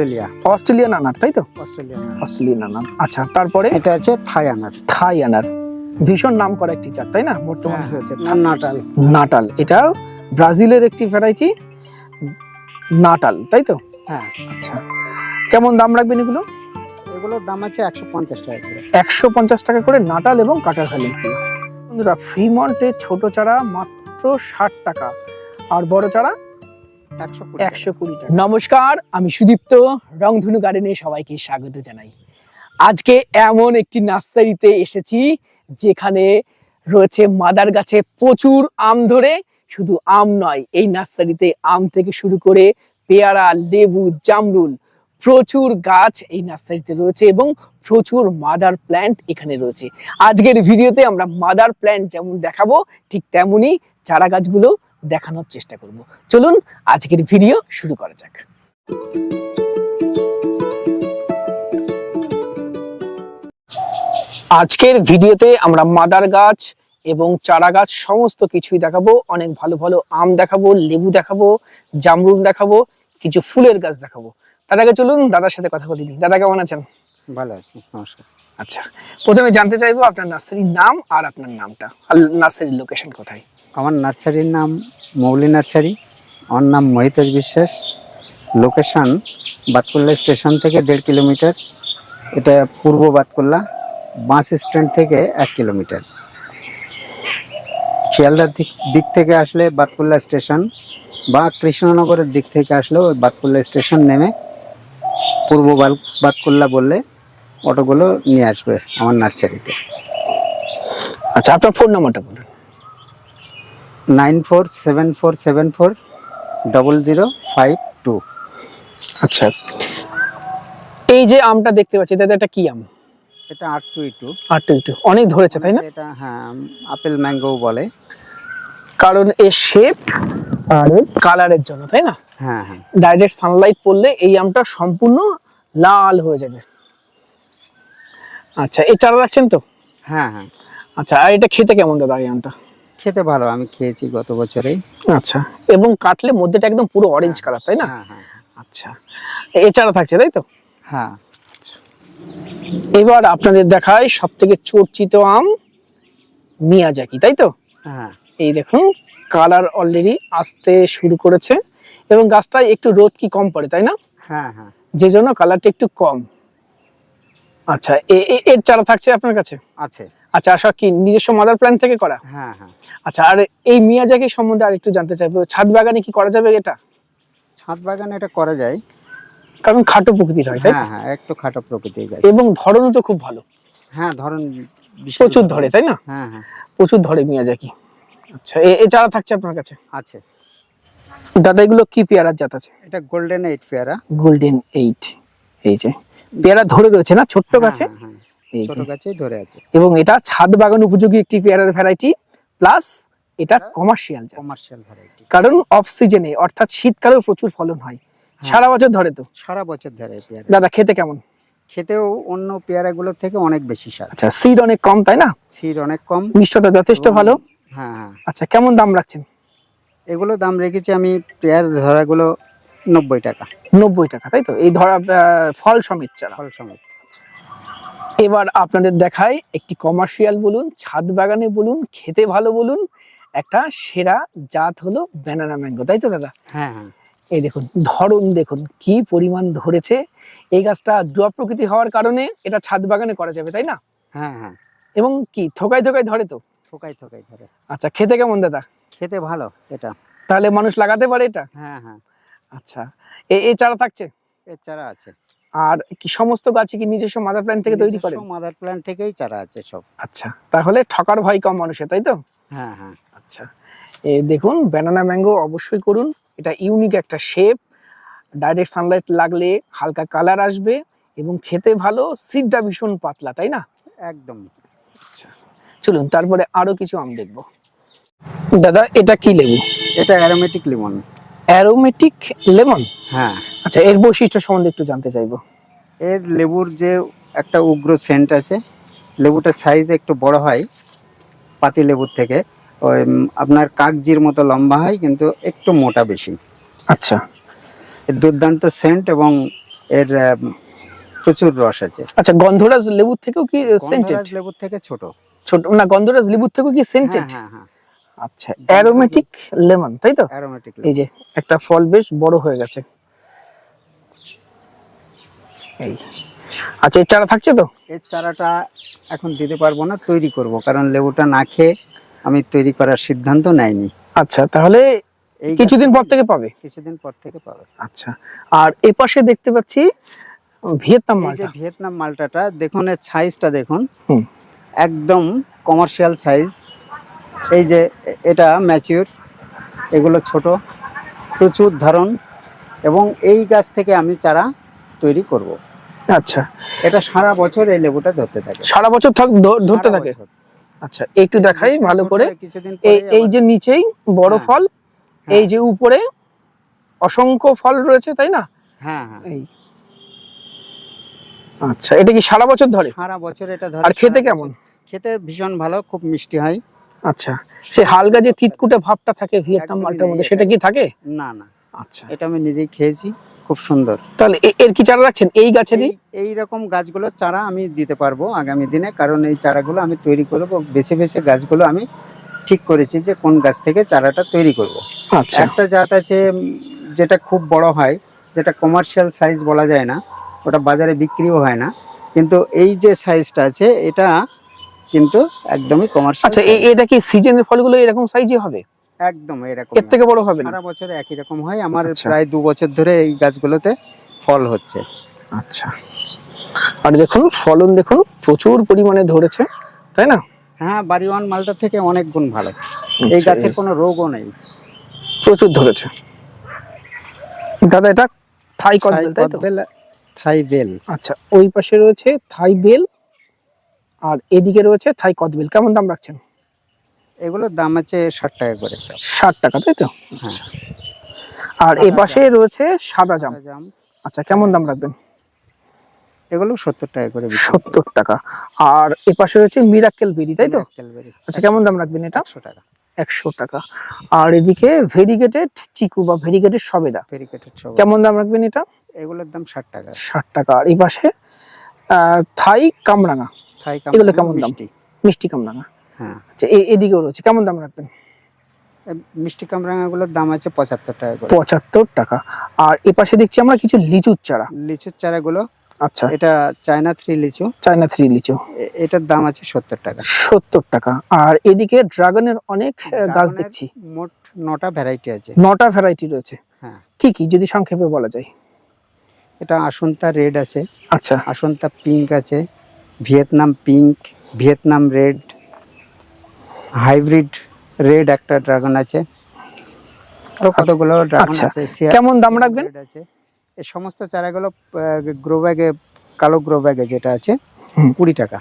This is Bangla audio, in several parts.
অস্ট্রেলিয়া। অস্ট্রেলিয়ান আনার তাই তো? অস্ট্রেলিয়া অস্ট্রেলিয়ান আনার। আচ্ছা তারপরে? এটা আছে থাই আনার। থাই আনার। ভীষণ নাম করা একটি জাত তাই না? বর্তমানে হ্যাঁ, হয়েছে। নাটাল। নাটাল। এটা ব্রাজিলের একটি ভ্যারাইটি নাটাল তাই তো? হ্যাঁ। আচ্ছা। কেমন দাম রাখবেন এগুলো? এগুলোর দাম আছে একশো পঞ্চাশ টাকা করে। একশো পঞ্চাশ টাকা করে নাটাল এবং কাটার ভ্যালেন্সি বন্ধুরা ফ্রিমন্টে ছোট চারা মাত্র ষাট টাকা। আর বড় চারা একশো নমস্কার, আমি সুদীপ্ত, রংধনু গার্ডেনে সবাইকে স্বাগত জানাই। আজকে এমন একটি নার্সারিতে এসেছি, যেখানে রয়েছে মাদার গাছে প্রচুর আম ধরে, শুধু আম নয়, এই নার্সারিতে আম থেকে শুরু করে পেয়ারা, লেবু, জামরুল, প্রচুর গাছ এই নার্সারিতে রয়েছে এবং প্রচুর মাদার প্ল্যান্ট এখানে রয়েছে। আজকের ভিডিওতে আমরা মাদার প্ল্যান্ট যেমন দেখাবো, ঠিক তেমনই চারা গাছগুলো দেখানোর চেষ্টা করব। চলুন আজকের ভিডিও শুরু করা যাক। আজকের ভিডিওতে আমরা মাদার গাছ এবং চারা গাছ সমস্ত কিছুই দেখাবো। অনেক ভালো ভালো আম দেখাবো লেবু দেখাবো জামরুল দেখাবো কিছু ফুলের গাছ দেখাবো। তার আগে চলুন দাদার সাথে কথা বলি। দাদা কেমন আছেন? ভালো আছি নমস্কার। আচ্ছা প্রথমে জানতে চাইব আপনার নার্সারির নাম আর আপনার নামটা। আর নার্সারির লোকেশন কোথায়? আমার নার্সারির নাম মৌলি নার্সারি, আমার নাম মহিতোষ বিশ্বাস। লোকেশন বাতকুল্লা স্টেশন থেকে দেড় কিলোমিটার, এটা পূর্ব বাতকুল্লা বাস স্ট্যান্ড থেকে এক কিলোমিটার। শিয়ালদার দিক থেকে আসলে বাতকুল্লা স্টেশন বা কৃষ্ণনগরের দিক থেকে আসলেও ওই বাতকুল্লা স্টেশন নেমে পূর্ব বাতকুল্লা বললে অটোগুলো নিয়ে আসবে আমার নার্সারিতে। আচ্ছা আপনার ফোন নাম্বারটা বলুন। Nine four seven four seven four double zero five two. আচ্ছা। এই যে আমটা দেখতে পাচ্ছি দাদা এটা কি আম? এটা আর টু টু আটটু একটু অনেক ধরেছে তাই না? এটা হ্যাঁ আপেল ম্যাঙ্গো বলে। কারণ এর শেপ আর কালারের জন্য তাই না? হ্যাঁ হ্যাঁ। ডাইরেক্ট সানলাইট পড়লে এই আমটা সম্পূর্ণ লাল হয়ে যাবে। আচ্ছা এই চারা রাখছেন তো? হ্যাঁ হ্যাঁ। আচ্ছা আর এটা খেতে কেমন দাদা এই আমটা? খেতে ভালো আমি খেয়েছি গত বছরে আচ্ছা এবং কাটলে মধ্যেটা একদম পুরো অরেঞ্জ কালার তাই না? হ্যাঁ হ্যাঁ আচ্ছা চারা থাকছে তাই তো? হ্যাঁ। এবার আপনাদের দেখায় সব থেকে চর্চিত আম মিয়াজাকি তাই তো? হ্যাঁ। এই দেখুন কালার অলরেডি আসতে শুরু করেছে এবং গাছটায় একটু রোদ কি কম পড়ে তাই না? হ্যাঁ হ্যাঁ। যে জন্য কালারটা একটু কম। আচ্ছা এর চারা থাকছে আপনার কাছে? আছে। আচ্ছা আশা কি নিজস্ব মাদার প্ল্যান থেকে করা? হ্যাঁ হ্যাঁ। আচ্ছা আর এই মিয়াজাকি সম্বন্ধে আর একটু জানতে চাইব ছাদ বাগানে কি করা যাবে এটা? ছাদ বাগানে এটা করা যায়। কারণ খাটো প্রকৃতির হয় তাই হ্যাঁ হ্যাঁ একটু খাটো প্রকৃতির গাছ। এবং ধরনও তো খুব ভালো। হ্যাঁ ধরুন প্রচুর ধরে তাই না? হ্যাঁ হ্যাঁ। প্রচুর ধরে মিয়াজাকি আচ্ছা এ চারা থাকছে আপনার কাছে? আছে। দাদা এগুলো কি পেয়ারার জাত আছে? এটা গোল্ডেন এইট পেয়ারা। গোল্ডেন এইট এই যে। পেয়ারা ধরে রয়েছে না ছোট্ট হ্যাঁ, গাছে? হ্যাঁ, হ্যাঁ। ছোট গাছেই ধরে আছে। এবং এটা ছাদ বাগান উপযোগী একটি পেয়ারার ভ্যারাইটি প্লাস এটা কমার্শিয়াল কমার্শিয়াল ভ্যারাইটি কারণ অফ সিজনে অর্থাৎ শীতকালেও প্রচুর ফলন হয়। সারা বছর ধরে তো। সারা বছর ধরে পেয়ারা। দাদা খেতে কেমন? খেতেও অন্য পেয়ারাগুলোর থেকে অনেক বেশি স্বাদ আচ্ছা সিড অনেক কম তাই না? সিড অনেক কম। মিষ্টতা যথেষ্ট ভালো। হ্যাঁ হ্যাঁ। আচ্ছা কেমন দাম রাখছেন? এগুলো দাম রেখেছি আমি পেয়ার ধরাগুলো নব্বই টাকা। নব্বই টাকা তাই তো? এই ধরা ফল সমেত চারা ফল সমেত। এবার আপনাদের দেখায় একটি কমার্শিয়াল বলুন ছাদ বাগানে বলুন খেতে ভালো বলুন একটা সেরা জাত হলো ব্যানানা ম্যাঙ্গো তাই তো দাদা? হ্যাঁ হ্যাঁ। এই দেখুন ধরন দেখুন কি পরিমাণ ধরেছে। এই গাছটা ড্রপ প্রকৃতি হওয়ার কারণে এটা ছাদ বাগানে করা যাবে তাই না? হ্যাঁ হ্যাঁ। এবং কি থোকায় থোকায় ধরে তো? থোকাই থোকাই ধরে। আচ্ছা খেতে কেমন দাদা? খেতে ভালো এটা। তাহলে মানুষ লাগাতে পারে এটা? হ্যাঁ হ্যাঁ। আচ্ছা এ চারা থাকছে? এর চারা আছে। আর কি সমস্ত গাছে কি নিজস্ব মাদার প্ল্যান্ট থেকে তৈরি করেন? মাদার প্ল্যান্ট থেকেই চারা আছে সব। আচ্ছা তাহলে ঠকার ভয় কম মানুষের তাই তো? হ্যাঁ হ্যাঁ। আচ্ছা এই দেখুন ব্যানানা ম্যাঙ্গো অবশ্যই করুন এটা ইউনিক একটা শেপ ডাইরেক্ট সানলাইট লাগলে হালকা কালার আসবে এবং খেতে ভালো সিডটা ভীষণ পাতলা তাই না? একদম। আচ্ছা চলুন তারপরে আরও কিছু আম দেখব। দাদা এটা কি লেবু? এটা অ্যারোমেটিক লেমন অ্যারোমেটিক লেমন হ্যাঁ। আচ্ছা এর বৈশিষ্ট্য সম্বন্ধে একটু জানতে চাইব। এর লেবুর যে একটা উগ্র সেন্ট আছে লেবুটার সাইজ একটু বড় হয় পাতি লেবুর থেকে। ওই আপনার কাগজির মতো লম্বা হয় কিন্তু একটু মোটা বেশি। আচ্ছা। এর দুর্দান্ত সেন্ট এবং এর প্রচুর রস আছে। আচ্ছা গন্ধরাজ লেবুর থেকেও কি সেন্টেড লেবুর থেকে ছোট। ছোট না গন্ধরাজ লেবুর থেকেও কি সেন্টেড হ্যাঁ হ্যাঁ। আচ্ছা অ্যারোমেটিক লেমন তাই তো? অ্যারোমেটিক এই যে একটা ফল বেশ বড় হয়ে গেছে। এই আচ্ছা এর চারা থাকছে তো? এর চারাটা এখন দিতে পারব না তৈরি করব কারণ লেবুটা না খেয়ে আমি তৈরি করার সিদ্ধান্ত নেয়নি। আচ্ছা তাহলে এই কিছুদিন পর থেকে পাবে? কিছুদিন পর থেকে পাবে। আচ্ছা আর এ পাশে দেখতে পাচ্ছি ভিয়েতনাম মালটা। ভিয়েতনাম মালটাটা দেখুন এর সাইজটা দেখুন। একদম কমার্শিয়াল সাইজ এই যে এটা ম্যাচিউর এগুলো ছোট প্রচুর ধারণ এবং এই গাছ থেকে আমি চারা তৈরি করব। আচ্ছা। এটা সারা বছর এই লেবুটা ধরতে থাকে। সারা বছর থাক ধরতে থাকে। আচ্ছা একটু দেখাই ভালো করে। এই যে নিচেই বড় হ্যাঁ। ফল এই যে উপরে অসংখ্য ফল রয়েছে তাই না? হ্যাঁ হ্যাঁ। এই। আচ্ছা এটা কি সারা বছর ধরে? সারা বছর এটা ধরে আর খেতে কেমন? খেতে ভীষণ ভালো খুব মিষ্টি হয়। আচ্ছা সে হালকা যে তিতকুটে ভাবটা থাকে ভিয়েতনাম মালটার মধ্যে সেটা কি থাকে? না না। আচ্ছা। এটা আমি নিজেই খেয়েছি। খুব সুন্দর। তাহলে এর কি চারা রাখছেন? এই গাছেরই এই- এই রকম গাছগুলো চারা আমি দিতে পারব আগামী দিনে কারণ এই চারাগুলো আমি তৈরি করব বেছে বেছে গাছগুলো আমি ঠিক করেছি যে কোন গাছ থেকে চারাটা তৈরি করব। আচ্ছা। একটা জাত আছে যেটা খুব বড় হয় যেটা কমার্শিয়াল সাইজ বলা যায় না ওটা বাজারে বিক্রিও হয় না কিন্তু এই যে সাইজটা আছে এটা কিন্তু একদমই কমার্শিয়াল আচ্ছা এটা কি সিজনের ফলগুলো এরকম সাইজই হবে? একদম এরকম এর থেকে বড় হবে সারা বছর একই রকম হয়। আমার আচ্ছা। প্রায় দু বছর ধরে এই গাছগুলোতে ফল হচ্ছে। আচ্ছা। আর দেখুন ফলন দেখুন প্রচুর পরিমাণে ধরেছে তাই না? হ্যাঁ বাড়িওয়ান মালটা থেকে অনেক গুণ ভালো। এই আচ্ছা, গাছের কোনো রোগও নেই। প্রচুর ধরেছে। দাদা এটা থাই থাই কদবেল তাই তো? থাই বেল। আচ্ছা ওই পাশে রয়েছে থাই বেল আর এদিকে রয়েছে থাই কদবেল। কেমন দাম রাখছেন? এগুলোর দাম আছে ষাট টাকা করে ষাট টাকা তাই তো? আচ্ছা। আর এ পাশে রয়েছে সাদা জাম। জাম। আচ্ছা কেমন দাম রাখবেন? এগুলো সত্তর টাকা করে সত্তর টাকা। আর এ পাশে রয়েছে মিরাক্কেল বেরি তাই তো? আচ্ছা কেমন দাম রাখবেন এটা? একশো টাকা। একশো টাকা। আর এদিকে ভেরিগেটেড চিকু বা ভেরিগেটেড সবেদা ভেরিকেটেড সব কেমন দাম রাখবেন এটা? এগুলোর দাম ষাট টাকা। ষাট টাকা। আর এই পাশে থাই কামরাঙা। থাই এগুলো কেমন দাম? মিষ্টি। মিষ্টি কামরাঙা। হ্যাঁ। আচ্ছা এ- এদিকেও রয়েছে। কেমন দাম রাখবেন? মিষ্টি কামরাঙাগুলোর দাম আছে পঁচাত্তর টাকা করে। পঁচাত্তর টাকা। আর এ পাশে দেখছি আমরা কিছু লিচুর চারা। লিচুর চারাগুলো আচ্ছা। এটা চায়না থ্রি লিচু। চায়না থ্রি লিচু। এটার দাম আছে সত্তর টাকা। সত্তর টাকা। আর এদিকে ড্রাগনের অনেক গাছ দেখছি। মোট নটা ভ্যারাইটি আছে। নটা ভ্যারাইটি রয়েছে। হ্যাঁ। কি কি? যদি সংক্ষেপে বলা যায়। এটা আসন্তা রেড আছে। আচ্ছা। আসন্তা পিঙ্ক আছে। Vietnam pink Vietnam red hybrid red একটা ড্রাগন আছে। আরও কতগুলো ড্রাগন আচ্ছা, আছে? কেমন দাম রাখবেন? এই সমস্ত চারাগুলো গ্রো ব্যাগে কালো গ্রো ব্যাগে যেটা আছে। কুড়ি টাকা।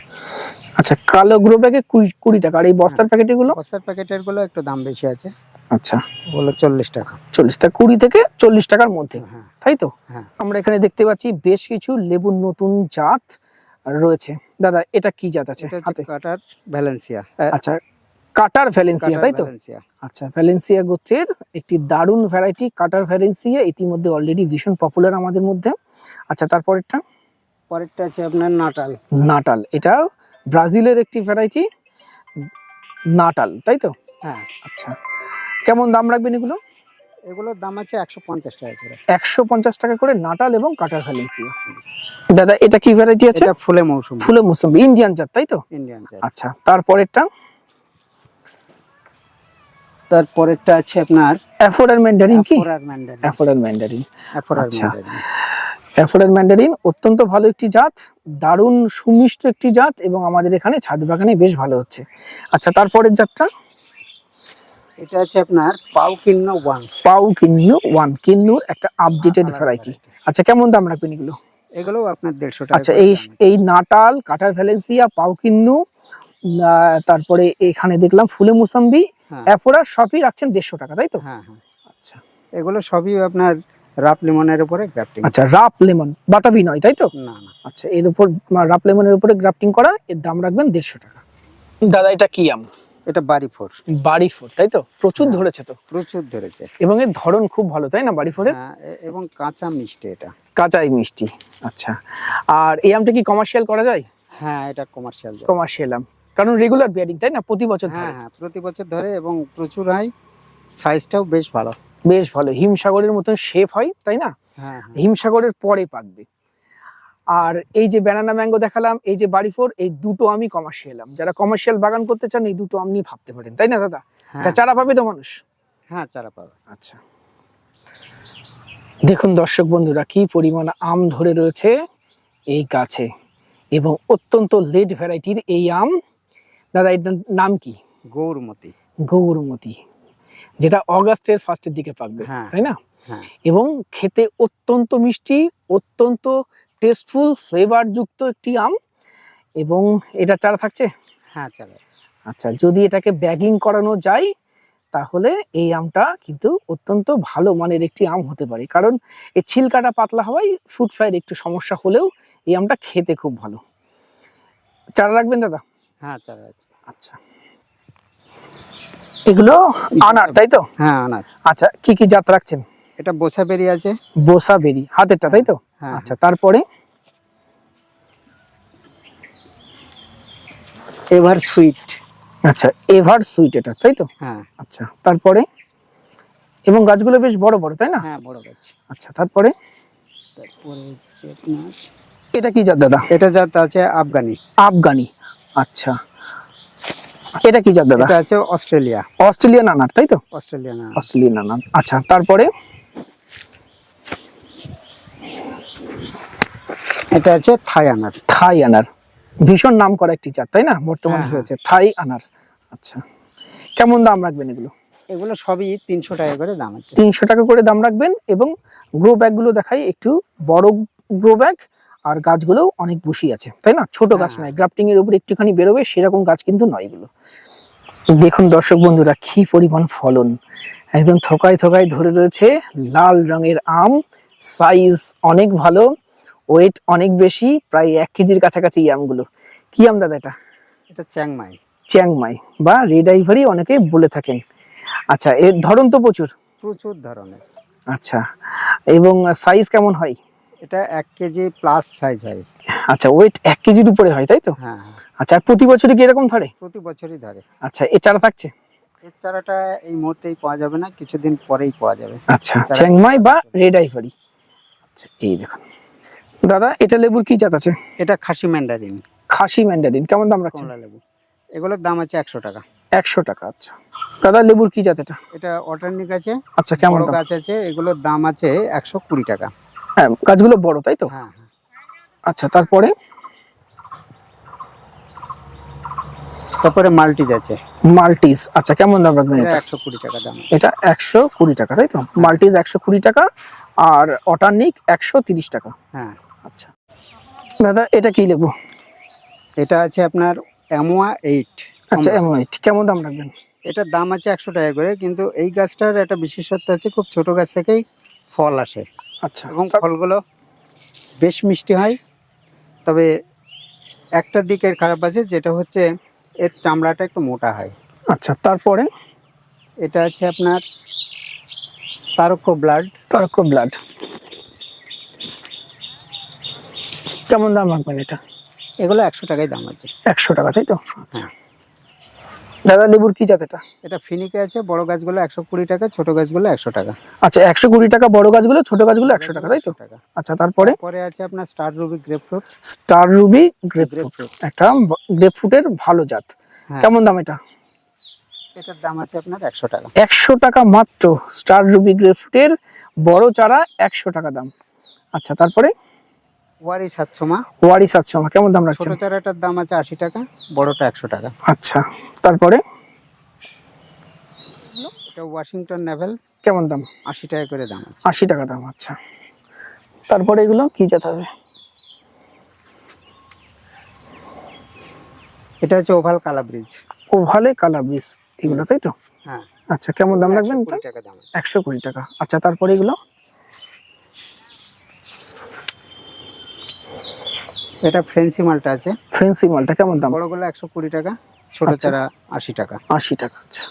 আচ্ছা কালো গ্রো ব্যাগে কুড়ি টাকা। আর এই বস্তার প্যাকেটগুলো বস্তার প্যাকেটেরগুলো একটু দাম বেশি আছে। আচ্ছা। ওগুলো চল্লিশ টাকা। চল্লিশ টাকা কুড়ি থেকে চল্লিশ টাকার মধ্যে। হ্যাঁ। তাই তো? হ্যাঁ। আমরা এখানে দেখতে পাচ্ছি বেশ কিছু লেবুর নতুন জাত রয়েছে। দাদা এটা কি জাত আছে কাটার ভ্যালেন্সিয়া। আচ্ছা কাটার ভ্যালেন্সিয়া তাই তো? আচ্ছা ভ্যালেন্সিয়া গোত্রের একটি দারুণ ভ্যারাইটি কাটার ভ্যালেন্সিয়া ইতিমধ্যে অলরেডি ভীষণ পপুলার আমাদের মধ্যে। আচ্ছা তারপরেরটা? পরেরটা আছে আপনার নাটাল। নাটাল এটা ব্রাজিলের একটি ভ্যারাইটি নাটাল তাই তো? হ্যাঁ। আচ্ছা কেমন দাম রাখবেন এগুলো? এগুলোর দাম আছে একশো পঞ্চাশ টাকা করে। একশো পঞ্চাশ টাকা করে নাটাল এবং কাটার ভ্যালেন্সিয়া দাদা এটা কি ভ্যারাইটি আছে? ফুলে মৌসুম। ফুলে মৌসুম ইন্ডিয়ান জাত তাই তো? ইন্ডিয়ান চাই আচ্ছা তারপরেরটা? তারপরেরটা আছে আপনার অ্যাফোর্ডার ম্যান্ডারিন কি? Afourer mandarin Afourer mandarin Afourer. Mandarin অত্যন্ত ভালো একটি জাত দারুণ সুমিষ্ট একটি জাত এবং আমাদের এখানে ছাদ বাগানে বেশ ভালো হচ্ছে। আচ্ছা তারপরের জাতটা? এটা হচ্ছে আপনার PAU Kinnow one. PAU Kinnow one. কিন্নুর একটা আপডেটেড ভ্যারাইটি আচ্ছা কেমন দাম রাখবেন এগুলো? এগুলো আপনার দেড়শো টাকা আচ্ছা এই এই নাটাল কাটার ভ্যালেন্সিয়া পাউ কিন্নু আহ, তারপরে এখানে দেখলাম ফুলে মুসাম্বি হ্যাঁ। সবই রাখছেন দেড়শো টাকা তাই তো? হ্যাঁ হ্যাঁ। আচ্ছা। এগুলো সবই আপনার রাপ লিমনের উপরে গ্রাফটিং আচ্ছা রাপ লেমন বাতাবি নয় তাই তো? না না। আচ্ছা এর উপর রাপ লেমনের উপরে গ্রাফটিং করা এর দাম রাখবেন দেড়শো টাকা। দাদা এটা কি আম? এটা বাড়ি ফোর বাড়ি ফোর তাই তো? প্রচুর ধরেছে তো। প্রচুর ধরেছে। এবং এর ধরন খুব ভালো তাই না বাড়ি ফোরের হ্যাঁ এবং কাঁচা মিষ্টি এটা। কাঁচাই মিষ্টি আচ্ছা। আর এই আমটা কি কমার্শিয়াল করা যায়? হ্যাঁ এটা কমার্শিয়াল কমার্শিয়াল আম। কারণ রেগুলার বিয়ারিং তাই না? প্রতি বছর হ্যাঁ হ্যাঁ প্রতি বছর ধরে এবং প্রচুর হয়। সাইজটাও বেশ ভালো। বেশ ভালো। হিমসাগরের মতন শেপ হয় তাই না? হ্যাঁ হিমসাগরের পরে পাকবে। আর এই যে ব্যানানা ম্যাঙ্গো দেখালাম এই যে বাড়ি ফোর এই দুটো আমি কমার্শিয়াল আম। যারা কমার্শিয়াল বাগান করতে চান এই দুটো আম নিয়ে ভাবতে পারেন তাই না দাদা? হ্যাঁ। চারা পাবে তো মানুষ? হ্যাঁ চারা পাবে। আচ্ছা। দেখুন দর্শক বন্ধুরা কি পরিমাণ আম ধরে রয়েছে এই গাছে। এবং অত্যন্ত লেট ভ্যারাইটির এই আম দাদা এটার নাম কি? গৌরমতি। গৌরমতি। যেটা অগাস্টের ফার্স্টের দিকে পাকবে হ্যাঁ। তাই না? হ্যাঁ। এবং খেতে অত্যন্ত মিষ্টি অত্যন্ত টেস্টফুল ফ্লেভার যুক্ত একটি আম। এবং এটা চারা থাকছে? হ্যাঁ চারা। আচ্ছা যদি এটাকে ব্যাগিং করানো যায় তাহলে এই আমটা কিন্তু অত্যন্ত ভালো মানের একটি আম হতে পারে। কারণ এই ছিলকাটা পাতলা হওয়ায় ফ্রুট ফ্রাইয়ের একটু সমস্যা হলেও এই আমটা খেতে খুব ভালো। চারা রাখবেন দাদা? হ্যাঁ চারা আছে। আচ্ছা। এগুলো আনার তাই তো? হ্যাঁ আনার। আচ্ছা কি কি জাত রাখছেন? এটা বোসা বেরিয়ে আছে। বোসা বেরি হাতেরটা তাই তো? হ্যাঁ আচ্ছা তারপরে? Ever sweet. আচ্ছা এভার সুইট এটা তাই তো? হ্যাঁ। আচ্ছা তারপরে? এবং গাছগুলো বেশ বড় বড় তাই না? হ্যাঁ বড় গাছ। আচ্ছা তারপরে? তারপরে হচ্ছে এটা কি জাত দাদা? এটা জাত আছে আফগানি। আফগানি। আচ্ছা। এটা কি জাত দাদা? এটা আছে অস্ট্রেলিয়া। অস্ট্রেলিয়ান আনার তাই তো? অস্ট্রেলিয়ান। অস্ট্রেলিয়ান আনার। আচ্ছা তারপরে? এটা আছে থাই আনার। থাই আনার। ভীষণ নাম করা একটি জাত তাই না? বর্তমানে হ্যাঁ, হয়েছে থাই আনার। আচ্ছা। কেমন দাম রাখবেন এগুলো? এগুলো সবই তিনশো টাকা করে দাম আছে। তিনশো টাকা করে দাম রাখবেন এবং গ্রো ব্যাগগুলো দেখাই একটু বড় গ্রো ব্যাগ আর গাছগুলো অনেক বসি আছে তাই না? ছোট গাছ হ্যাঁ। নয় গ্রাফটিং এর উপর একটুখানি বেরোবে সেরকম গাছ কিন্তু নয় এগুলো। দেখুন দর্শক বন্ধুরা কি পরিমাণ ফলন। একদম থোকায় থোকায় ধরে রয়েছে লাল রঙের আম সাইজ অনেক ভালো ওয়েট অনেক বেশি প্রায় এক কেজির কাছাকাছি এই আমগুলো। কি আম দাদা এটা? এটা চ্যাংমাই চ্যাংমাই বা রেড আইভারি অনেকে বলে থাকেন। আচ্ছা এর ধরন তো প্রচুর। প্রচুর ধরনের। আচ্ছা এবং সাইজ কেমন হয়? এটা এক কেজি প্লাস সাইজ হয়। আচ্ছা ওয়েট এক কেজির উপরে হয় তাই তো? হ্যাঁ হ্যাঁ। আচ্ছা আর প্রতি বছরই কি এরকম ধরে? প্রতি বছরই ধরে। আচ্ছা এ চারা থাকছে? এর চারাটা এই মুহূর্তেই পাওয়া যাবে না কিছুদিন পরেই পাওয়া যাবে। আচ্ছা চ্যাংমাই বা রেড আইভারি আচ্ছা এই দেখুন। দাদা এটা লেবুর কি জাত আছে? এটা খাসি ম্যান্ডারিন খাসি ম্যান্ডারিন কেমন দাম রাখছেন? লেবু। এগুলোর দাম আছে একশো টাকা। একশো টাকা আচ্ছা। দাদা লেবুর কি জাত এটা? এটা অটার্নিক আছে আচ্ছা কেমন গাছ আছে এগুলোর দাম আছে একশো কুড়ি টাকা। হ্যাঁ গাছগুলো বড় তাই তো? হ্যাঁ হ্যাঁ। আচ্ছা তারপরে? তারপরে মাল্টিজ আছে। মাল্টিস আচ্ছা কেমন দাম রাখবেন এটা এটা? একশো কুড়ি টাকা দাম। এটা একশো কুড়ি টাকা তাই তো? মাল্টিস একশো কুড়ি টাকা আর অটার্নিক একশো তিরিশ টাকা। হ্যাঁ। আচ্ছা। দাদা এটা কি লেবু? এটা আছে আপনার অ্যামোয়া এইট। আচ্ছা এমন কেমন দাম রাখবেন? এটার দাম আছে একশো টাকা করে কিন্তু এই গাছটার একটা বিশেষত্ব আছে খুব ছোট গাছ থেকেই ফল আসে। আচ্ছা। এবং ফলগুলো বেশ মিষ্টি হয়। তবে একটা দিকের খারাপ আছে যেটা হচ্ছে এর চামড়াটা একটু মোটা হয়। আচ্ছা তারপরে? এটা আছে আপনার তারক্য ব্লাড। তারক ব্লাড। কেমন দাম রাখবেন এটা? এগুলো একশো টাকায় দাম আছে। একশো টাকা তাই তো? আচ্ছা দাদা লেবুর কি জাত এটা? এটা ফিনিকে আছে বড় গাছগুলো একশো কুড়ি টাকা ছোট গাছগুলো একশো টাকা। আচ্ছা একশো কুড়ি টাকা বড় গাছগুলো ছোট গাছগুলো একশো টাকা তাই তো? আচ্ছা তারপরে? পরে আছে আপনার star ruby grapefruit star ruby grape grapefruit একটা গ্রেপ ফ্রুটের ভালো জাত। হ্যাঁ। কেমন দাম এটা? এটার দাম আছে আপনার একশো টাকা। একশো টাকা মাত্র স্টার রুবি গ্রেপ ফ্রুটের বড় চারা একশো টাকা দাম। আচ্ছা তারপরে? ওয়ারি সাতশো মা। ওয়ারি সাতশো কেমন দাম ছোট রাখছেন চারাটার দাম আছে আশি টাকা বড়টা একশো টাকা। আচ্ছা তারপরে? এটা ওয়াশিংটন নেভেল কেমন দাম? আশি টাকা করে দাম আছে। টাকা দাম আচ্ছা। তারপরে এগুলো কি জাত হবে? এটা হচ্ছে ওভাল কালা ব্রিজ। ওভালে কালা বীজ এগুলো তাই তো? হ্যাঁ। আচ্ছা কেমন দাম রাখবেন কুড়ি টাকা দাম একশো কুড়ি টাকা। আচ্ছা তারপরে এগুলো? এটা ফ্রেন্সি মালটা আছে। ফেন্সি মালটা কেমন দাম? বড়গুলো একশো কুড়ি টাকা ছোট আচ্ছা। চারা আশি টাকা। আশি টাকা আচ্ছা।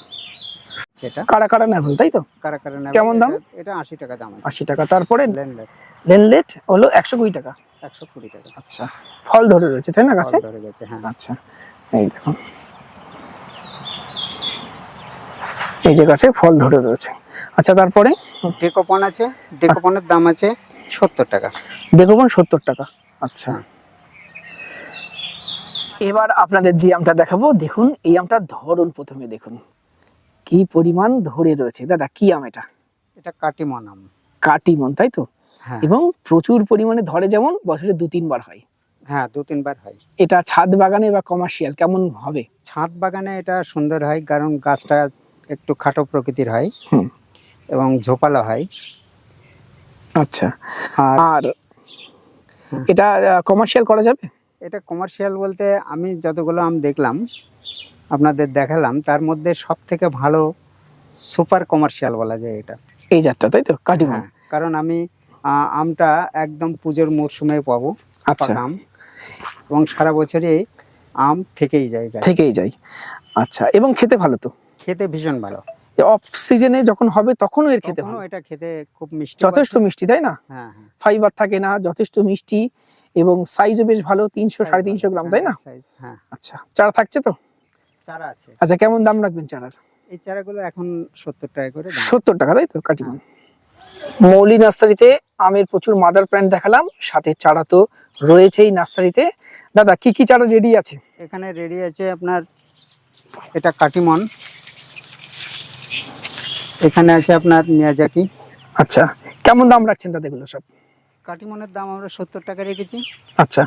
সেটা কারা কারা নেভেল তাই তো? কারা কারা নেবে কেমন দাম? এটা- আশি টাকা দাম আশি টাকা। তারপরে ল্যান্ডলেট লেনলেট হলো একশো কুড়ি টাকা। একশো কুড়ি টাকা। আচ্ছা। ফল ধরে রয়েছে তাই না গাছে? ধরে গেছে হ্যাঁ। আচ্ছা। এই দেখুন। এই যে গাছে ফল ধরে রয়েছে। আচ্ছা তারপরে? ডেকোপন আছে ডেকোপনের দাম আছে সত্তর টাকা। ডেকোপন সত্তর টাকা। আচ্ছা। এবার আপনাদের যে আমটা দেখাবো দেখুন এই আমটা ধরুন প্রথমে দেখুন। কি পরিমাণ ধরে রয়েছে। দাদা কি আম এটা? এটা কাটিমন আম। কাটিমন তাই তো? হ্যাঁ। এবং প্রচুর পরিমাণে ধরে যেমন বছরে দু তিনবার হয়। হ্যাঁ দু তিনবার হয়। এটা ছাদ বাগানে বা কমার্শিয়াল কেমন হবে? ছাদ বাগানে এটা সুন্দর হয় কারণ গাছটা একটু খাটো প্রকৃতির হয় এবং ঝোপালো হয়। আচ্ছা। আর আর এটা কমার্শিয়াল করা যাবে? এটা কমার্শিয়াল বলতে আমি যতগুলো আম দেখলাম আপনাদের দেখালাম তার মধ্যে সব থেকে ভালো সুপার কমার্শিয়াল বলা যায় এটা। এই জাতটা তাই তো? হ্যাঁ কারণ আমি আমটা একদম পুজোর মরশুমে পাবো আচ্ছা। আম। এবং সারা বছরই আম থেকেই যায়। থেকেই যাই আচ্ছা এবং খেতে ভালো তো? খেতে ভীষণ ভালো। অফ সিজনে যখন হবে তখনও এর খেতে ভালো। এটা খেতে খুব মিষ্টি যথেষ্ট মিষ্টি তাই না? হ্যাঁ হ্যাঁ। ফাইবার থাকে না যথেষ্ট মিষ্টি। এবং সাইজও বেশ ভালো তিনশো সাড়ে তিনশো গ্রাম তাই না? হ্যাঁ। আচ্ছা চারা থাকছে তো? চারা আছে। আচ্ছা কেমন দাম রাখবেন চারার? এই চারাগুলো এখন সত্তর টাকা করে সত্তর টাকা তাই তো? কাটিমন মৌলি নার্সারিতে আমের প্রচুর মাদার প্ল্যান্ট দেখালাম সাথে চারা তো রয়েছেই নার্সারিতে। দাদা কি কি চারা রেডি আছে? এখানে রেডি আছে আপনার এটা কাটিমন। এখানে আছে আপনার মিয়াজাকি। আচ্ছা কেমন দাম রাখছেন দাদা এগুলো সব? কাটিমনের দাম আমরা সত্তর টাকা রেখেছি। আচ্ছা।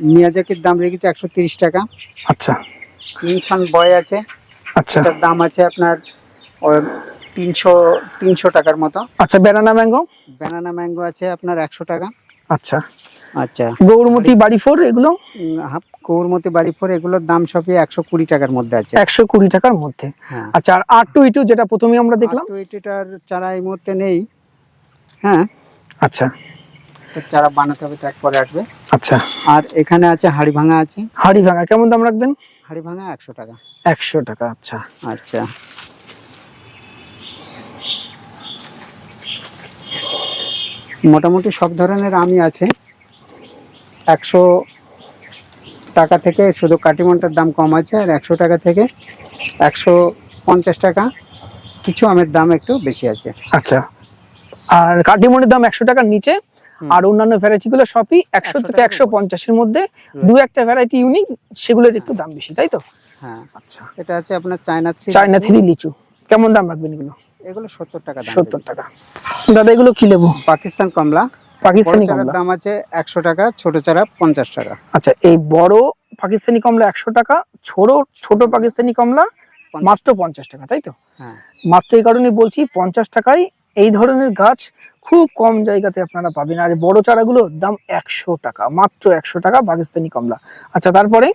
মিয়াজাকির দাম রেখেছি একশো তিরিশ টাকা। আচ্ছা। ইনসান বয় আছে। আচ্ছা। এটার দাম আছে আপনার তিনশো তিনশো টাকার মতো। আচ্ছা ব্যানানা ম্যাঙ্গো ব্যানানা ম্যাঙ্গো আছে আপনার একশো টাকা। আচ্ছা। আচ্ছা। গৌরমতি বাড়ি ফোর এগুলো? কৌরমতি বাড়ি ফোর এগুলোর দাম সবই একশো কুড়ি টাকার মধ্যে আছে। একশো কুড়ি টাকার মধ্যে। হ্যাঁ। আচ্ছা আর আর টু ইটু যেটা প্রথমে আমরা দেখলাম? আর এটার চারা এই মুহূর্তে নেই। হ্যাঁ। আচ্ছা। চারা বানাতে হবে তো পরে আসবে। আচ্ছা। আর এখানে আছে হাড়ি ভাঙা আছে। হাড়ি ভাঙা কেমন দাম রাখবেন? হাড়ি ভাঙা একশো টাকা। একশো টাকা আচ্ছা। আচ্ছা। মোটামুটি সব ধরনের আমই আছে। একশো টাকা থেকে শুধু কাটিমনটার দাম কম আছে আর একশো টাকা থেকে একশো পঞ্চাশ টাকা কিছু আমের দাম একটু বেশি আছে। আচ্ছা। আর কাটিমনের দাম একশো টাকার নিচে। আর অন্যান্য ভ্যারাইটি গুলো সবই একশো থেকে একশো। পঞ্চাশের মধ্যে দু একটা ভ্যারাইটি ইউনিক সেগুলোর একটু দাম বেশি তাই তো? হ্যাঁ। আচ্ছা। এটা আছে আপনার চায়না থ্রি চায়না থ্রি লিচু। কেমন দাম রাখবেন এগুলো? এগুলো সত্তর টাকা সত্তর টাকা। দাদা এগুলো কি লেবু? পাকিস্তান কমলা। পাকিস্তানি কমলা। দাম আছে একশো টাকা ছোট চারা পঞ্চাশ টাকা। আচ্ছা এই বড় পাকিস্তানি কমলা একশো টাকা ছোট ছোট পাকিস্তানি কমলা মাত্র পঞ্চাশ টাকা তাই তো? হ্যাঁ। মাত্র এই কারণে বলছি পঞ্চাশ টাকায় এই ধরনের গাছ খুব কম জায়গাতে আপনারা পাবেন। আর বড় চারাগুলোর দাম একশো টাকা মাত্র একশো টাকা পাকিস্তানি কমলা। আচ্ছা তারপরে?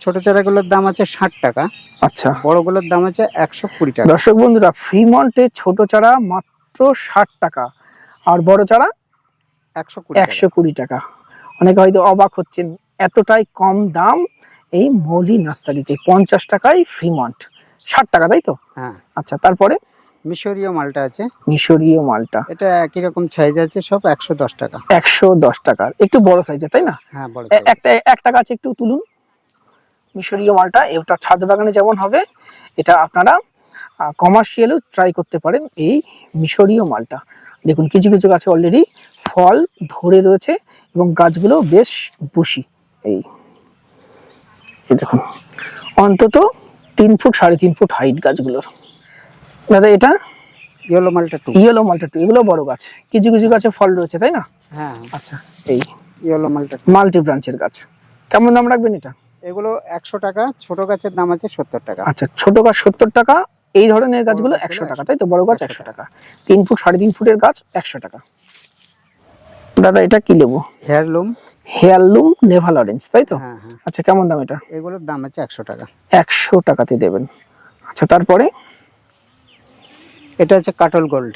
ছোট চারাগুলোর দাম আছে ষাট টাকা। আচ্ছা। বড়গুলোর দাম আছে একশো কুড়ি টাকা। দর্শক বন্ধুরা ফ্রিমন্টে ছোট চারা মাত্র ষাট টাকা আর বড় চারা একশো একশো কুড়ি টাকা। অনেকে হয়তো অবাক হচ্ছেন এতটাই কম দাম এই মৌলি নার্সারিতে পঞ্চাশ টাকায় ফ্রিমন্ট। ষাট টাকা তাই তো? হ্যাঁ। আচ্ছা তারপরে? মিশরীয় মালটা আছে। মিশরীয় মালটা। এটা একই রকম সাইজ আছে সব একশো দশ টাকা। একশো দশ টাকার একটু বড় সাইজের তাই না? হ্যাঁ বড় এ- size। একটা একটা গাছ একটু তুলুন। মিশরীয় মালটা এটা ছাদ বাগানে যেমন হবে এটা আপনারা কমার্শিয়ালও ট্রাই করতে পারেন এই মিশরীয় মালটা। দেখুন কিছু কিছু গাছে অলরেডি ফল ধরে রয়েছে এবং গাছগুলো বেশ বুশি। এই এই দেখুন। অন্তত তিন ফুট সাড়ে তিন ফুট হাইট গাছগুলোর। দাদা এটা? ইয়েলো মালটা টু ইয়েলো মালটা টু এগুলো বড় গাছ। কিছু কিছু গাছে ফল রয়েছে তাই না? হ্যাঁ। আচ্ছা এই ইয়েলো মালটা মাল্টি ব্রাঞ্চের গাছ। কেমন দাম রাখবেন এটা? এগুলো একশো টাকা ছোট গাছের দাম আছে সত্তর টাকা। আচ্ছা ছোট গাছ সত্তর টাকা এই ধরনের গাছগুলো একশো টাকা তাই তো? বড় গাছ 100 একশো টাকা। তিন ফুট সাড়ে তিন ফুটের গাছ একশো টাকা। দাদা এটা কি লেবু? হেয়ারলুম হেয়ারলুম নেভাল অরেঞ্জ তাই তো? হ্যাঁ হ্যাঁ। আচ্ছা কেমন দাম এটা? এগুলোর দাম আছে একশো টাকা। একশো টাকাতে দেবেন। আচ্ছা তারপরে? এটা হচ্ছে কাটল গোল্ড।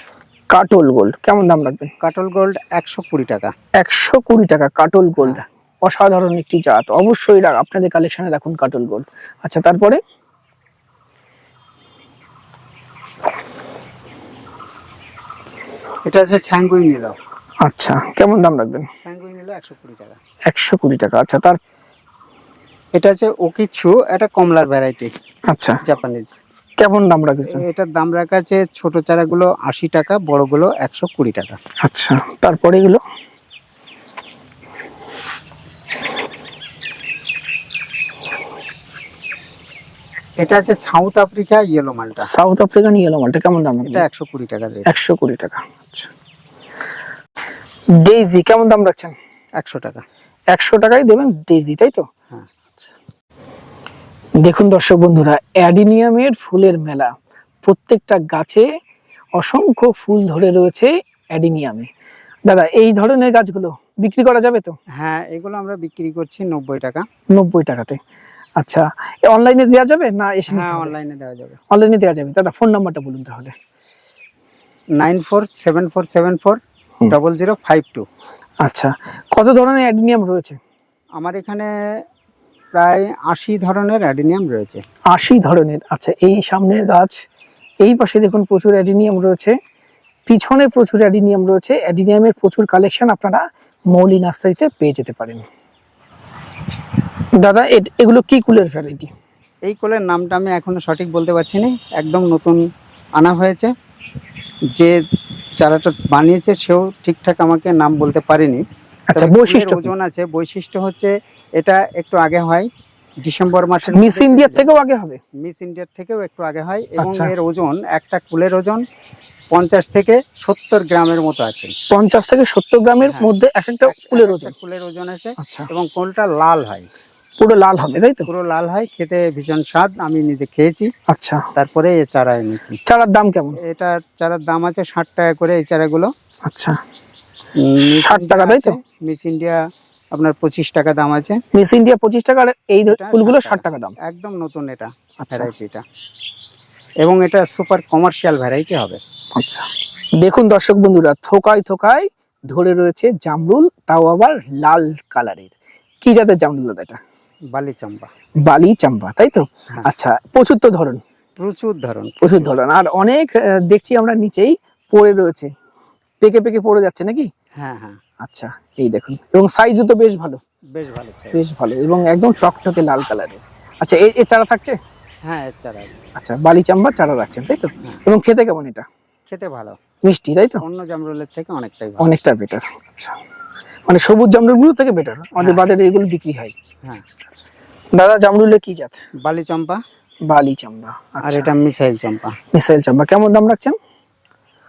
কাটল গোল্ড কেমন দাম রাখবেন? কাটল গোল্ড একশো কুড়ি টাকা। একশো কুড়ি টাকা কাটল গোল্ড হ্যাঁ। অসাধারণ একটি জাত। অবশ্যই আপনাদের কালেকশনে রাখুন কাটল গোল্ড। আচ্ছা তারপরে? এটা হচ্ছে ছ্যাঙ্গুই নিল আচ্ছা কেমন দাম রাখবেন? ছ্যাঙ্গুই নিল একশো কুড়ি টাকা। একশো কুড়ি টাকা। আচ্ছা তার এটা হচ্ছে ওকিছু এটা কমলার ভ্যারাইটি আচ্ছা। জাপানিজ কেমন দাম রাখেছেন? এটার দাম রাখা আছে ছোট চারাগুলো আশি টাকা বড়গুলো একশো কুড়ি টাকা। আচ্ছা তারপরে এগুলো? এটা আছে সাউথ আফ্রিকা ইয়েলো মালটা। সাউথ আফ্রিকান ইয়েলো মালটা কেমন দাম এটা একশো কুড়ি টাকা একশো কুড়ি টাকা আচ্ছা। ডেইজি কেমন দাম রাখছেন? একশো টাকা। একশো টাকায় দেবেন ডেইজি তাই তো? হ্যাঁ। দেখুন দর্শক বন্ধুরা অ্যাডিনিয়ামের ফুলের মেলা। প্রত্যেকটা গাছে অসংখ্য ফুল ধরে রয়েছে অ্যাডিনিয়ামে। দাদা এই ধরনের গাছগুলো বিক্রি করা যাবে তো? হ্যাঁ এগুলো আমরা বিক্রি করছি নব্বই টাকা। নব্বই টাকাতে। আচ্ছা অনলাইনে দেওয়া যাবে না এসে হ্যাঁ অনলাইনে দেওয়া যাবে। অনলাইনে দেওয়া যাবে। দাদা ফোন নাম্বারটা বলুন তাহলে। Nine four seven four seven four double zero five two. আচ্ছা কত ধরনের অ্যাডিনিয়াম রয়েছে? আমার এখানে প্রায় আশি ধরনের অ্যাডিনিয়াম রয়েছে। আশি ধরনের। আচ্ছা এই সামনের গাছ এই পাশে দেখুন প্রচুর অ্যাডিনিয়াম রয়েছে। পিছনে প্রচুর অ্যাডিনিয়াম রয়েছে। অ্যাডিনিয়ামের প্রচুর কালেকশন আপনারা মৌলি নার্সারিতে পেয়ে যেতে পারেন। দাদা এগুলো কি কুলের ভ্যারাইটি এই কুলের নামটা আমি এখনও সঠিক বলতে পারছি না। একদম নতুন আনা হয়েছে। যে চারাটা বানিয়েছে সেও ঠিকঠাক আমাকে নাম বলতে পারেনি। আচ্ছা বৈশিষ্ট্য ওজন আছে। বৈশিষ্ট্য হচ্ছে এটা একটু আগে হয়। ডিসেম্বর মাসে মিস ইন্ডিয়ার থেকেও আগে হবে? মিস ইন্ডিয়ার থেকেও একটু আগে হয় এবং আচ্ছা। এর ওজন একটা কুলের ওজন পঞ্চাশ থেকে সত্তর গ্রামের মতো আছে। পঞ্চাশ থেকে সত্তর গ্রামের হ্যাঁ। মধ্যে এক একটা কুলের ওজন। কুলের ওজন আছে আচ্ছা। এবং কোলটা লাল হয়। পুরো লাল হবে তাই তো? পুরো লাল হয় খেতে ভীষণ স্বাদ আমি নিজে খেয়েছি। আচ্ছা। তারপরে চারা এনেছি। চারার দাম কেমন? এটার চারার দাম আছে ষাট টাকা করে এই চারাগুলো। আচ্ছা। 60 টাকা, তাই তো? মিস ইন্ডিয়া আপনার পঁচিশ টাকা দাম আছে। মিস ইন্ডিয়া পঁচিশ টাকা আর এই ফুলগুলো 60 ষাট টাকা। দাম। একদম নতুন এটা আচ্ছা। ভ্যারাইটিটা এবং এটা সুপার কমার্শিয়াল ভ্যারাইটি হবে। আচ্ছা। দেখুন দর্শক বন্ধুরা থোকায় থোকায় ধরে রয়েছে জামরুল তাও আবার লাল কালারের। কি জাতের জামরুল দাদা এটা? বালি চাম্বা। বালি চাম্বা তাই তো? হ্যাঁ। আচ্ছা প্রচুর তো ধরন। প্রচুর ধরন। প্রচুর ধরন। আর অনেক দেখছি আমরা নিচেই পড়ে রয়েছে। পেকে পেকে পড়ে যাচ্ছে নাকি? হ্যাঁ হ্যাঁ। আচ্ছা এই দেখুন। এবং সাইজও তো বেশ ভালো। বেশ ভালো বেশ ভালো এবং একদম টকটকে লাল কালারের আচ্ছা এ চারা থাকছে? হ্যাঁ চারা আচ্ছা বালি চাম্বা চারা রাখছেন তাই তো? এবং খেতে কেমন এটা? খেতে ভালো। মিষ্টি তাই তো? অন্য জামরুলের থেকে অনেকটাই অনেকটা বেটার আচ্ছা। মানে সবুজ জামরুলগুলো থেকে বেটার আমাদের হ্যাঁ। বাজারে এগুলো বিক্রি হয়। হ্যাঁ। দাদা জামরুলের কি জাত? বালি চম্পা বালি চাম্বা আর আচ্ছা। এটা মিসাইল চম্পা। মিসাইল চাম্বা কেমন দাম রাখছেন?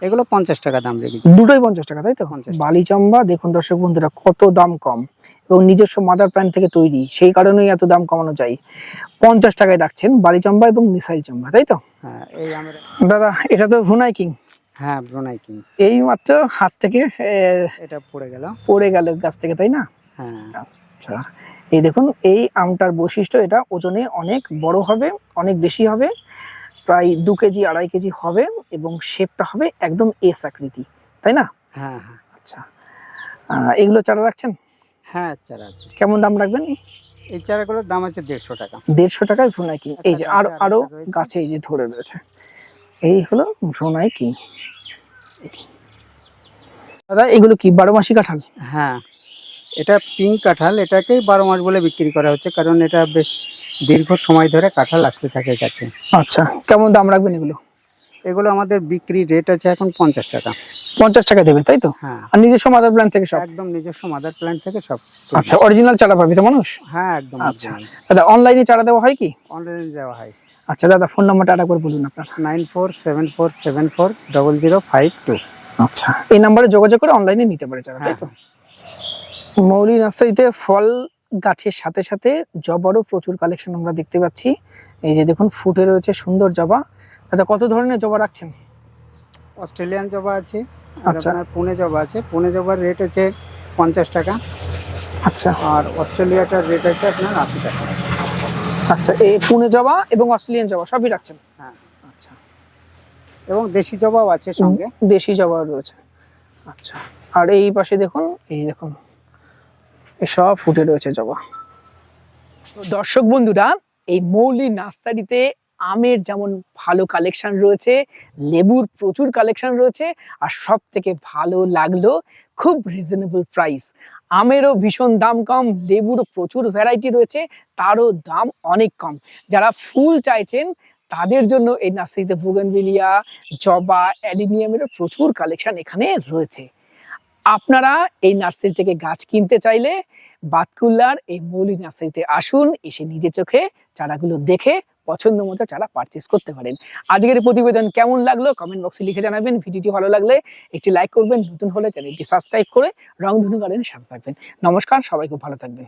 এগুলো পঞ্চাশ টাকা দাম রেখেছি। দুটোই পঞ্চাশ টাকা তাই তো? 50 টাকা। বালি চাম্বা দেখুন দর্শক বন্ধুরা কত দাম কম। এবং নিজস্ব মাদার প্ল্যান্ট থেকে তৈরি সেই কারণেই এত দাম কমানো যায়। পঞ্চাশ টাকায় রাখছেন বালি চাম্বা এবং মিসাইল চাম্বা তাই তো? হ্যাঁ এই আমরা দাদা এটা তো ভুনাই কিং হ্যাঁ ব্রোনাই কিং এই মাত্র হাত থেকে এটা পড়ে গেল। পড়ে গেল গাছ থেকে তাই না? হ্যাঁ। আচ্ছা এই দেখুন এই আমটার বৈশিষ্ট্য এটা ওজনে অনেক বড় হবে অনেক বেশি হবে। প্রায় দু কেজি আড়াই কেজি হবে এবং শেপটা হবে একদম এস আকৃতি তাই না? হ্যাঁ হ্যাঁ। আচ্ছা। এগুলো চারা রাখছেন? হ্যাঁ চারা আছে। কেমন দাম রাখবেন? এই চারাগুলোর দাম আছে দেড়শো টাকা। দেড়শো টাকায় ভ্রুনাই কিং। এই যে আরও গাছে আরও গাছে এই যে ধরে রয়েছে। এই হলো ভ্রুনাই কিং। দাদা এগুলো কি বারো মাসি কাঁঠাল? হ্যাঁ। এটা পিঙ্ক কাঁঠাল এটাকেই বারো মাস বলে বিক্রি করা হচ্ছে কারণ এটা বেশ দীর্ঘ সময় ধরে কাঁঠাল আসতে থাকে কাছে। আচ্ছা কেমন দাম রাখবেন এগুলো? এগুলো আমাদের বিক্রি রেট আছে এখন পঞ্চাশ টাকা। পঞ্চাশ টাকা দেবেন তাই তো? হ্যাঁ। আর নিজস্ব মাদার প্ল্যান্ট থেকে সব? একদম নিজস্ব মাদার প্ল্যান্ট থেকে সব। আচ্ছা অরিজিনাল চারা পাবি তো মানুষ? হ্যাঁ একদম আচ্ছা। দাদা অনলাইনে চারা দেওয়া হয় কি? অনলাইনে দেওয়া হয়। আচ্ছা দাদা ফোন নাম্বারটা আরেকবার বলুন আপনার। Nine four seven four seven four double zero five two আচ্ছা এই নাম্বারে যোগাযোগ করে অনলাইনে নিতে পারে চারা তাই হ্যাঁ। তো মৌলি নার্সারিতে ফল গাছের সাথে সাথে জবারও প্রচুর কালেকশন আমরা দেখতে পাচ্ছি। এই যে দেখুন ফুটে রয়েছে সুন্দর জবা। দাদা কত ধরনের জবা রাখছেন? অস্ট্রেলিয়ান জবা আছে আচ্ছা। পুনে জবা আছে। পুনে জবার রেট আছে পঞ্চাশ টাকা। আচ্ছা। আর অস্ট্রেলিয়াটার রেট আছে আপনার আশি টাকা। আচ্ছা এই পুনে জবা এবং অস্ট্রেলিয়ান জবা সবই রাখছেন? হ্যাঁ আচ্ছা। এবং দেশি জবাও আছে সঙ্গে। দেশি জবাও রয়েছে। আচ্ছা। আর এই পাশে দেখুন এই দেখুন। সব ফুটে রয়েছে জবা। দর্শক বন্ধুরা, এই মৌলি নার্সারিতে আমের যেমন ভালো কালেকশন রয়েছে, লেবুর প্রচুর কালেকশন রয়েছে, আর সব থেকে ভালো লাগল খুব রিজনেবল প্রাইস আমেরও ভীষণ দাম কম, লেবুরও প্রচুর ভ্যারাইটি রয়েছে, তারও দাম অনেক কম। যারা ফুল চাইছেন, তাদের জন্য এই নার্সারিতে বুগেনভিলিয়া জবা অ্যালিনিয়ামেরও প্রচুর কালেকশন এখানে রয়েছে। আপনারা এই নার্সারি থেকে গাছ কিনতে চাইলে বাতকুল্লার এই মৌলিক নার্সারিতে আসুন, এসে নিজে চোখে চারাগুলো দেখে পছন্দ মতো চারা পারচেস করতে পারেন। আজকের প্রতিবেদন কেমন লাগল কমেন্ট বক্সে লিখে জানাবেন। ভিডিওটি ভালো লাগলে একটি লাইক করবেন, নতুন হলে চ্যানেলটি সাবস্ক্রাইব করে রং রংধনু গার্ডেন সাথে থাকবেন। নমস্কার, সবাই খুব ভালো থাকবেন।